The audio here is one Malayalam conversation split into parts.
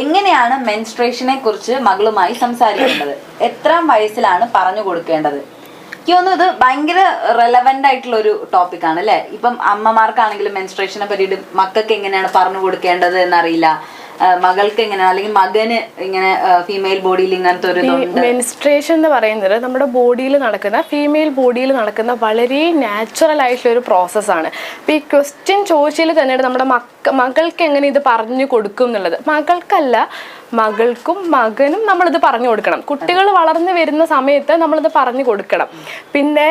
എങ്ങനെയാണ് മെൻസ്ട്രേഷനെ കുറിച്ച് മകളുമായി സംസാരിക്കേണ്ടത്? എത്രാം വയസ്സിലാണ് പറഞ്ഞു കൊടുക്കേണ്ടത്? എനിക്ക് തോന്നുന്നു ഇത് ഭയങ്കര റെലവെന്റ് ആയിട്ടുള്ള ഒരു ടോപ്പിക് ആണ് അല്ലെ? ഇപ്പം അമ്മമാർക്കാണെങ്കിലും മെൻസ്ട്രേഷനെ പറ്റിയിട്ട് മക്കൾക്ക് എങ്ങനെയാണ് പറഞ്ഞു കൊടുക്കേണ്ടത് എന്നറിയില്ല. മകൾക്ക് എങ്ങനെയാണ്? അല്ലെങ്കിൽ മകന് ഇങ്ങനെ ഫീമെയിൽ ബോഡിയിൽ ഇങ്ങനത്തെ ഒരു മെൻസ്ട്രേഷൻ എന്ന് പറയുന്നത് നമ്മുടെ ബോഡിയിൽ നടക്കുന്ന ഫീമെയിൽ ബോഡിയിൽ നടക്കുന്ന വളരെ നാച്ചുറൽ ആയിട്ടുള്ള ഒരു പ്രോസസ്സാണ് അപ്പോൾ ഈ ക്വസ്റ്റ്യൻ ചോദിച്ചതിൽ തന്നെ നമ്മുടെ മക്ക മകൾക്ക് എങ്ങനെ ഇത് പറഞ്ഞു കൊടുക്കും എന്നുള്ളത്? മകൾക്കല്ല മകൾക്കും മകനും നമ്മളിത് പറഞ്ഞു കൊടുക്കണം. കുട്ടികൾ വളർന്നു വരുന്ന സമയത്ത് നമ്മളിത് പറഞ്ഞു കൊടുക്കണം. പിന്നെ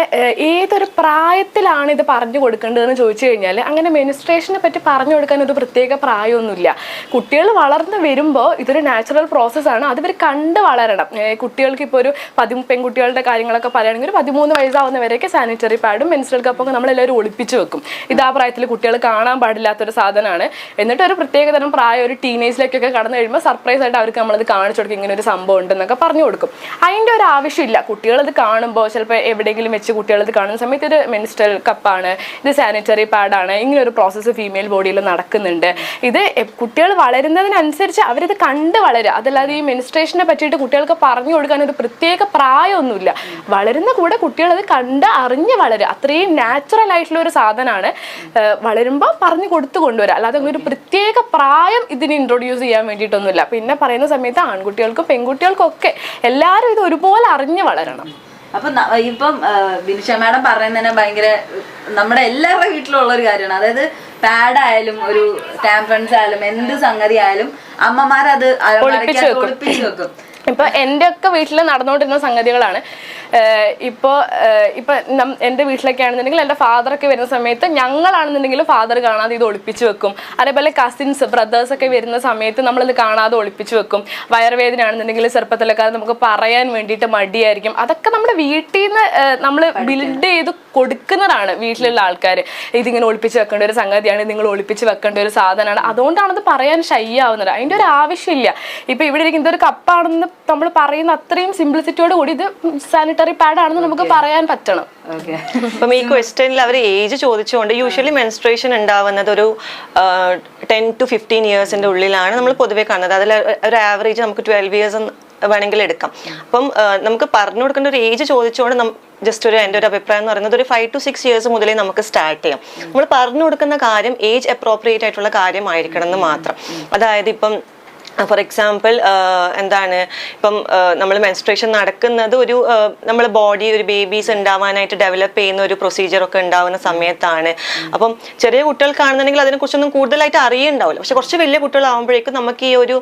ഏതൊരു പ്രായത്തിലാണ് ഇത് പറഞ്ഞു കൊടുക്കേണ്ടതെന്ന് ചോദിച്ചു കഴിഞ്ഞാൽ അങ്ങനെ മെനിസ്ട്രേഷനെ പറ്റി പറഞ്ഞു കൊടുക്കാൻ ഒരു പ്രത്യേക പ്രായമൊന്നുമില്ല. കുട്ടികൾ വളർന്നു വരുമ്പോൾ ഇതൊരു നാച്ചുറൽ പ്രോസസ്സാണ് അതിവർ കണ്ട് വളരണം. കുട്ടികൾക്ക് ഇപ്പോൾ ഒരു പതി പെൺകുട്ടികളുടെ കാര്യങ്ങളൊക്കെ പറയുകയാണെങ്കിൽ ഒരു പതിമൂന്ന് വയസ്സാവുന്നവരെയൊക്കെ സാനിറ്ററി പാഡും മെൻസ്ട്രൽ കപ്പൊക്കെ നമ്മളെല്ലാവരും ഒളിപ്പിച്ച് വെക്കും. ഇത് പ്രായത്തിൽ കുട്ടികൾ കാണാൻ പാടില്ലാത്തൊരു സാധനമാണ്. എന്നിട്ട് ഒരു പ്രത്യേക തരം പ്രായം ഒരു ടീനേജിലേക്കൊക്കെ കടന്നു കഴിയുമ്പോൾ സർപ്രൈസ് ആയിട്ട് അവർക്ക് നമ്മളത് കാണിച്ചു കൊടുക്കും ഇങ്ങനെ ഒരു സംഭവം ഉണ്ടെന്നൊക്കെ പറഞ്ഞു കൊടുക്കും. അതിന്റെ ഒരു ആവശ്യമില്ല. കുട്ടികളത് കാണുമ്പോൾ ചിലപ്പോൾ എവിടെയെങ്കിലും വെച്ച് കുട്ടികളത് കാണുന്ന സമയത്ത് ഇത് മെൻസ്ട്രൽ കപ്പാണ് ഇത് സാനിറ്ററി പാഡാണ് ഇങ്ങനെ ഒരു പ്രോസസ്സ് ഫീമെയിൽ ബോഡിയിൽ നടക്കുന്നുണ്ട്. ഇത് കുട്ടികൾ വളരുന്നതിനനുസരിച്ച് അവരിത് കണ്ട് വളരുക അതല്ലാതെ ഈ മെൻസ്ട്രേഷനെ പറ്റിയിട്ട് കുട്ടികൾക്ക് പറഞ്ഞു കൊടുക്കാൻ ഒരു പ്രത്യേക പ്രായമൊന്നുമില്ല. വളരുന്ന കൂടെ കുട്ടികളത് കണ്ട് അറിഞ്ഞ് വളരുക അത്രയും നാച്ചുറൽ ആയിട്ടുള്ള ഒരു സാധനമാണ് വളരുമ്പോൾ പറഞ്ഞു കൊടുത്തു കൊണ്ടുവരിക അല്ലാതെ ഒരു പ്രത്യേക പ്രായം ഇതിന് ഇൻട്രൊഡ്യൂസ് ചെയ്യാൻ വേണ്ടിയിട്ടൊന്നുമില്ല. പിന്നെ പറയുന്ന സമയത്ത് ആൺകുട്ടികൾക്കും പെൺകുട്ടികൾക്കും ഒക്കെ എല്ലാവരും ഇത് ഒരുപോലെ അറിഞ്ഞു വളരണം. അപ്പൊ ഇപ്പം ബിനിഷ മാഡം പറയുന്നതന്നെ ഭയങ്കര നമ്മുടെ എല്ലാവരുടെ വീട്ടിലുള്ള ഒരു കാര്യമാണ്. അതായത് പാഡ് ആയാലും ഒരു ടാംപൺസ് ആയാലും എന്ത് സംഗതി ആയാലും അമ്മമാരത് ഒളിപ്പിച്ചു ഒളിപ്പിച്ച് വെക്കും. ഇപ്പൊ എന്റെ ഒക്കെ വീട്ടിൽ നടന്നുകൊണ്ടിരുന്ന സംഗതികളാണ്. ഏഹ് ഇപ്പൊ എന്റെ വീട്ടിലൊക്കെ ആണെന്നുണ്ടെങ്കിൽ എന്റെ ഫാദറൊക്കെ വരുന്ന സമയത്ത് ഞങ്ങളാണെന്നുണ്ടെങ്കിൽ ഫാദർ കാണാതെ ഇത് ഒളിപ്പിച്ചു വെക്കും. അതേപോലെ കസിൻസ് ബ്രദേഴ്സ് ഒക്കെ വരുന്ന സമയത്ത് നമ്മളിത് കാണാതെ ഒളിപ്പിച്ചു വെക്കും. വയറുവേദന ആണെന്നുണ്ടെങ്കിൽ ചെറുപ്പത്തിലൊക്കെ അത് നമുക്ക് പറയാൻ വേണ്ടിയിട്ട് മടിയായിരിക്കും. അതൊക്കെ നമ്മുടെ വീട്ടിൽ നിന്ന് നമ്മൾ ബിൽഡ് ചെയ്ത് കൊടുക്കുന്നതാണ് വീട്ടിലുള്ള ആൾക്കാർ ഇതിങ്ങനെ ഒളിപ്പിച്ച് വെക്കേണ്ട ഒരു സംഗതിയാണ് നിങ്ങൾ ഒളിപ്പിച്ച് വെക്കേണ്ട ഒരു സാധനമാണ്. അതുകൊണ്ടാണ് അത് പറയാൻ ഷൈ ആവുന്നത് അതിന്റെ ഒരു ആവശ്യമില്ല. ഇപ്പൊ ഇവിടെ ഇരിക്കുന്ന ഒരു കപ്പാണെന്ന് നമ്മൾ പറയുന്ന അത്രയും സിംപ്ലിസിറ്റിയോട് കൂടി ഇത് സാനിറ്ററി പാഡ് ആണെന്ന് നമുക്ക് പറയാൻ പറ്റണം. ഓക്കെ അപ്പം ഈ ക്വസ്റ്റ്യനിൽ അവർ ഏജ് ചോദിച്ചുകൊണ്ട് യൂഷ്വലി മെൻസ്ട്രേഷൻ ഉണ്ടാവുന്നത് ഒരു ടെൻ ടു ഫിഫ്റ്റീൻ ഇയേഴ്സിന്റെ ഉള്ളിലാണ് നമ്മൾ പൊതുവെ കാണുന്നത്. അതിൽ ഒരു ആവറേജ് നമുക്ക് ട്വൽവ് ഇയേഴ്സ് വേണമെങ്കിൽ എടുക്കാം. അപ്പം നമുക്ക് പറഞ്ഞു കൊടുക്കേണ്ട ഒരു ഏജ് ചോദിച്ചുകൊണ്ട് ജസ്റ്റ് ഒരു എന്റെ ഒരു അഭിപ്രായം എന്ന് പറയുന്നത് ഒരു ഫൈവ് ടു സിക്സ് ഇയേഴ്സ് മുതലേ നമുക്ക് സ്റ്റാർട്ട് ചെയ്യാം. നമ്മൾ പറഞ്ഞു കൊടുക്കുന്ന കാര്യം ഏജ് അപ്രോപ്രിയേറ്റ് ആയിട്ടുള്ള കാര്യമായിരിക്കണം എന്ന് മാത്രം. അതായത് ഇപ്പം ഫോർ എക്സാമ്പിൾ എന്താണ് ഇപ്പം നമ്മൾ മെൻസ്ട്രേഷൻ നടക്കുന്നത് ഒരു നമ്മൾ ബോഡി ഒരു ബേബീസ് ഉണ്ടാവാനായിട്ട് ഡെവലപ്പ് ചെയ്യുന്ന ഒരു പ്രൊസീജിയറൊക്കെ ഉണ്ടാവുന്ന സമയത്താണ്. അപ്പം ചെറിയ കുട്ടികൾ കുട്ടികൾക്കാണെന്നുണ്ടെങ്കിൽ അതിനെക്കുറിച്ചൊന്നും കൂടുതലായിട്ട് അറിയുണ്ടാവില്ല പക്ഷെ കുറച്ച് വലിയ കുട്ടികളാവുമ്പോഴേക്കും നമുക്ക് ഈ ഒരു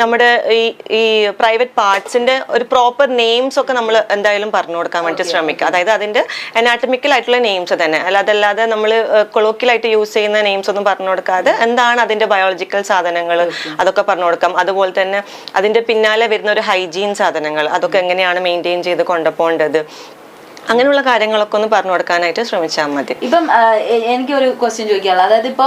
നമ്മുടെ ഈ ഈ പ്രൈവറ്റ് പാർട്സിന്റെ ഒരു പ്രോപ്പർ നെയിംസ് ഒക്കെ നമ്മൾ എന്തായാലും പറഞ്ഞു കൊടുക്കാൻ വേണ്ടി ശ്രമിക്കുക. അതായത് അതിന്റെ അനാറ്റമിക്കൽ ആയിട്ടുള്ള നെയിംസ് തന്നെ. അല്ലാതല്ലാതെ നമ്മൾ കൊളോക്കിയലായിട്ട് യൂസ് ചെയ്യുന്ന നെയിംസ് ഒന്നും പറഞ്ഞു കൊടുക്കാതെ എന്താണ് അതിന്റെ ബയോളജിക്കൽ സാധനങ്ങൾ അതൊക്കെ പറഞ്ഞു കൊടുക്കാം അതുപോലെ തന്നെ അതിന്റെ പിന്നാലെ വരുന്ന ഒരു ഹൈജീൻ സാധനങ്ങൾ അതൊക്കെ എങ്ങനെയാണ് മെയിന്റെയിൻ ചെയ്ത് കൊണ്ടുപോകേണ്ടത്? അങ്ങനെയുള്ള കാര്യങ്ങളൊക്കെ ഒന്ന് പറഞ്ഞു കൊടുക്കാനായിട്ട് ശ്രമിച്ചാൽ മതി. ഇപ്പം എനിക്ക് ഒരു ക്വസ്റ്റ്യൻ ചോദിക്കാനുള്ളത്. അതായത് ഇപ്പോ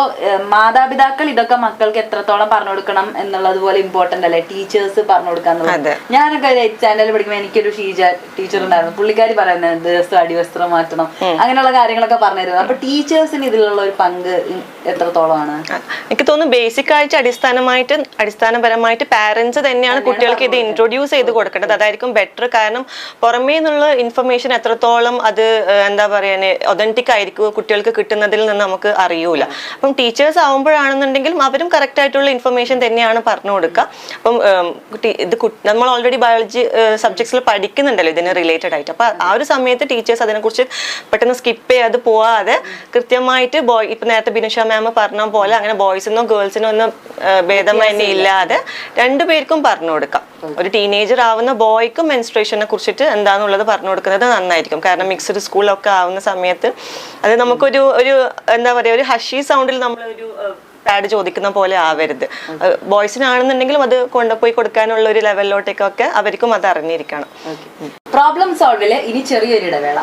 മാതാപിതാക്കൾ ഇതൊക്കെ മക്കൾക്ക് എത്രത്തോളം പറഞ്ഞു കൊടുക്കണം എന്നുള്ളത് പോലെ ഇമ്പോർട്ടന്റ് അല്ലേ? ടീച്ചേഴ്സ് പറഞ്ഞു. കൊടുക്കാന്നുള്ളത് ഞാനൊക്കെ എച്ച് ചാനൽ പഠിക്കുമ്പോൾ എനിക്കൊരു ഷീജ ടീച്ചർ ഉണ്ടായിരുന്നു. പുള്ളിക്കാരി പറയുന്നത് ദിവസം അടിവസ്ത്രം മാറ്റണം. അങ്ങനെയുള്ള കാര്യങ്ങളൊക്കെ പറഞ്ഞിരുന്നു. അപ്പൊ ടീച്ചേഴ്സിന് ഇതിലുള്ള ഒരു പങ്ക് എത്രത്തോളമാണ്? എനിക്ക് തോന്നുന്നു ബേസിക് ആയിട്ട് അടിസ്ഥാനമായിട്ട് അടിസ്ഥാനപരമായിട്ട് പാരന്റ്സ് തന്നെയാണ് കുട്ടികൾക്ക് ഇത് ഇൻട്രൊഡ്യൂസ് ചെയ്ത് കൊടുക്കേണ്ടത്. അതായിരിക്കും ബെറ്റർ കാരണം പുറമേ നിന്നുള്ള ഇൻഫർമേഷൻ എത്രത്തോളം അത് എന്താ പറയുന്നത് ഒതന്റിക് ആയിരിക്കും കുട്ടികൾക്ക് കിട്ടുന്നതിൽ നിന്ന് നമുക്ക് അറിയൂല. അപ്പം ടീച്ചേഴ്സ് ആവുമ്പോഴാണെന്നുണ്ടെങ്കിലും അവരും കറക്റ്റ് ആയിട്ടുള്ള ഇൻഫർമേഷൻ തന്നെയാണ് പറഞ്ഞു കൊടുക്കുക. അപ്പം ഇത് നമ്മൾ ഓൾറെഡി ബയോളജി സബ്ജക്ട്സിൽ പഠിക്കുന്നുണ്ടല്ലോ ഇതിന് റിലേറ്റഡ് ആയിട്ട്. അപ്പൊ ആ ഒരു സമയത്ത് ടീച്ചേഴ്സ് അതിനെക്കുറിച്ച് പെട്ടെന്ന് സ്കിപ്പ് ചെയ്യാതെ പോവാതെ കൃത്യമായിട്ട് ബോയ് ഇപ്പൊ നേരത്തെ ബിനുഷ മാം പറഞ്ഞ പോലെ അങ്ങനെ ബോയ്സിനോ ഗേൾസിനോ ഒന്നും ഭേദമന്യേ ഇല്ലാതെ രണ്ടുപേർക്കും പറഞ്ഞു കൊടുക്കാം. ഒരു ടീനേജർ ആവുന്ന ബോയ്ക്കും മെൻസ്ട്രേഷനെ കുറിച്ചിട്ട് എന്താണെന്നുള്ളത് പറഞ്ഞു കൊടുക്കുന്നത് നന്നായിരിക്കും. കാരണം മിക്സഡ് സ്കൂളൊക്കെ ആവുന്ന സമയത്ത് അത് നമുക്കൊരു ഒരു എന്താ പറയാ ഒരു ഹഷി സൗണ്ടിൽ നമ്മൾ ഒരു പാഡ് ചോദിക്കുന്ന പോലെ ആവരുത്. ബോയ്സിനാണെന്നുണ്ടെങ്കിലും അത് കൊണ്ടുപോയി കൊടുക്കാനുള്ള ഒരു ലെവലിലോട്ടേക്കൊക്കെ അവർക്കും അത് അറിഞ്ഞിരിക്കണം. പ്രോബ്ലം സോൾവിൽ ഇനി ചെറിയൊരു ഇടവേള